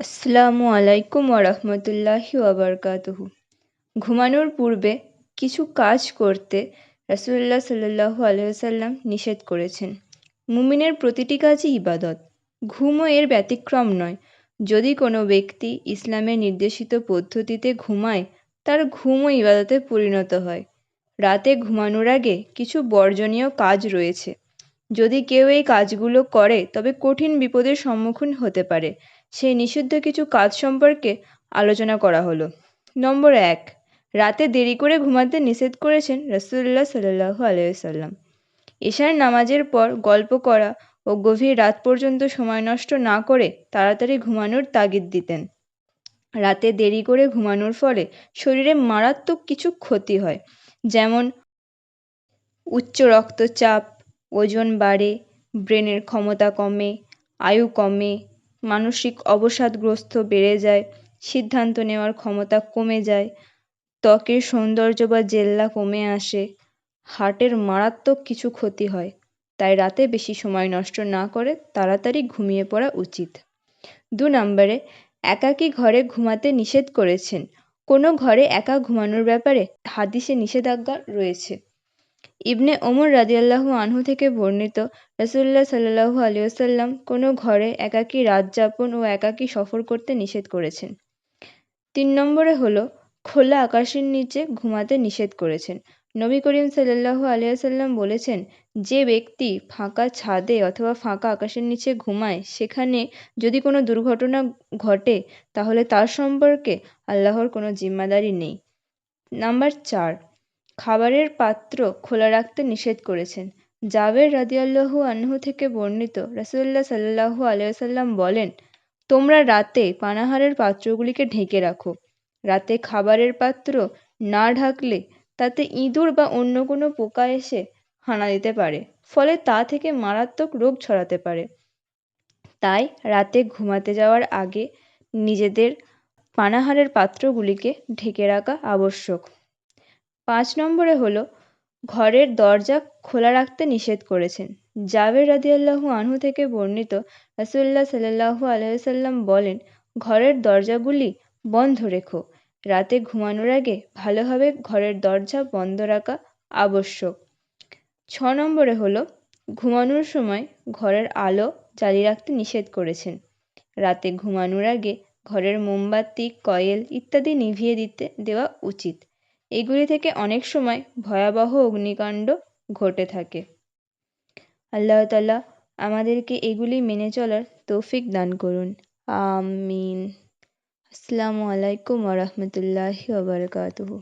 আসসালামু আলাইকুম ওরহমতুল্লাহি ওবরকাতুহু ঘুমানোর পূর্বে কিছু কাজ করতে রাসুল্লাহ সাল্লাহু আলহাম নিষেধ করেছেন। মুমিনের প্রতিটি কাজই ইবাদত। ঘুমও এর ব্যতিক্রম নয়। যদি কোনো ব্যক্তি ইসলামের নির্দেশিত পদ্ধতিতে ঘুমায়, তার ঘুমও ইবাদতে পরিণত হয়। রাতে ঘুমানোর আগে কিছু বর্জনীয় কাজ রয়েছে। যদি কেউ এই কাজগুলো করে, তবে কঠিন বিপদের সম্মুখীন হতে পারে। সেই নিষিদ্ধ কিছু কাজ সম্পর্কে আলোচনা করা হলো। নম্বর এক, রাতে দেরি করে ঘুমাতে নিষেধ করেছেন রসুল্লাহ সাল্লাহ আলাইসাল্লাম এশার নামাজের পর গল্প করা ও গভীর রাত পর্যন্ত সময় নষ্ট না করে তাড়াতাড়ি ঘুমানোর তাগিদ দিতেন। রাতে দেরি করে ঘুমানোর ফলে শরীরে মারাত্মক কিছু ক্ষতি হয়, যেমন উচ্চ রক্তচাপ ওজন বাড়ে, ব্রেনের ক্ষমতা কমে, আয়ু কমে, মানসিক অবসাদগ্রস্ত বেড়ে যায়, সিদ্ধান্ত নেওয়ার ক্ষমতা কমে যায়, ত্বকের সৌন্দর্য বা জেল্লা কমে আসে, হার্টের মারাত্মক কিছু ক্ষতি হয়, তাই রাতে বেশি সময় নষ্ট না করে তাড়াতাড়ি ঘুমিয়ে পড়া উচিত। দু নম্বরে, একাকী ঘরে ঘুমাতে নিষেধ করেছেন। কোনো ঘরে একা ঘুমানোর ব্যাপারে হাদিসে নিষেধাজ্ঞা রয়েছে। ইবনে ওমর রাদিয়াল্লাহু আনহু থেকে বর্ণিত রসুল্লাহ সাল্লাহু আলিয়াল্লাম কোনো ঘরে একাকী রাত যাপন ও একাকী সফর করতে নিষেধ করেছেন। তিন নম্বরে হলো, খোলা আকাশের নিচে ঘুমাতে নিষেধ করেছেন। নবী করিম সাল্লাহু আলিয়াল্লাম বলেছেন, যে ব্যক্তি ফাঁকা ছাদে অথবা ফাঁকা আকাশের নিচে ঘুমায়, সেখানে যদি কোনো দুর্ঘটনা ঘটে, তাহলে তার সম্পর্কে আল্লাহর কোনো জিম্মাদারি নেই। নাম্বার চার খাবারের পাত্র খোলা রাখতে নিষেধ করেছেন। জাবের রাদিয়াল্লাহু আনহু থেকে বর্ণিত রাসুল্লাহ সাল্লাহু আলিয়াল্লাম বলেন, তোমরা রাতে পানাহারের পাত্রগুলিকে ঢেকে রাখো। রাতে খাবারের পাত্র না ঢাকলে তাতে ইঁদুর বা অন্য কোনো পোকা এসে হানা দিতে পারে, ফলে তা থেকে মারাত্মক রোগ ছড়াতে পারে। তাই রাতে ঘুমাতে যাওয়ার আগে নিজেদের পানাহারের পাত্রগুলিকে ঢেকে রাখা আবশ্যক। পাঁচ নম্বরে হলো, ঘরের দরজা খোলা রাখতে নিষেধ করেছেন। জাবের রাদিয়াল্লাহু আনহু থেকে বর্ণিত রাসুল্লাহ সাল্লাহু আলহাম বলেন, ঘরের দরজাগুলি বন্ধ রেখো। রাতে ঘুমানোর আগে ভালোভাবে ঘরের দরজা বন্ধ রাখা আবশ্যক। ছ নম্বরে হলো, ঘুমানোর সময় ঘরের আলো জ্বালিয়ে রাখতে নিষেধ করেছেন। রাতে ঘুমানোর আগে ঘরের মোমবাতি, কয়েল ইত্যাদি নিভিয়ে দিতে দেওয়া উচিত। এগুলি থেকে অনেক সময় ভয়াবহ অগ্নিকাণ্ড ঘটে থাকে। আল্লাহ তালা আমাদেরকে এগুলি মেনে চলার তৌফিক দান করুন। আমিন। আসসালামু আলাইকুম ওরহমতুল্লাহি ওবরকাতুহু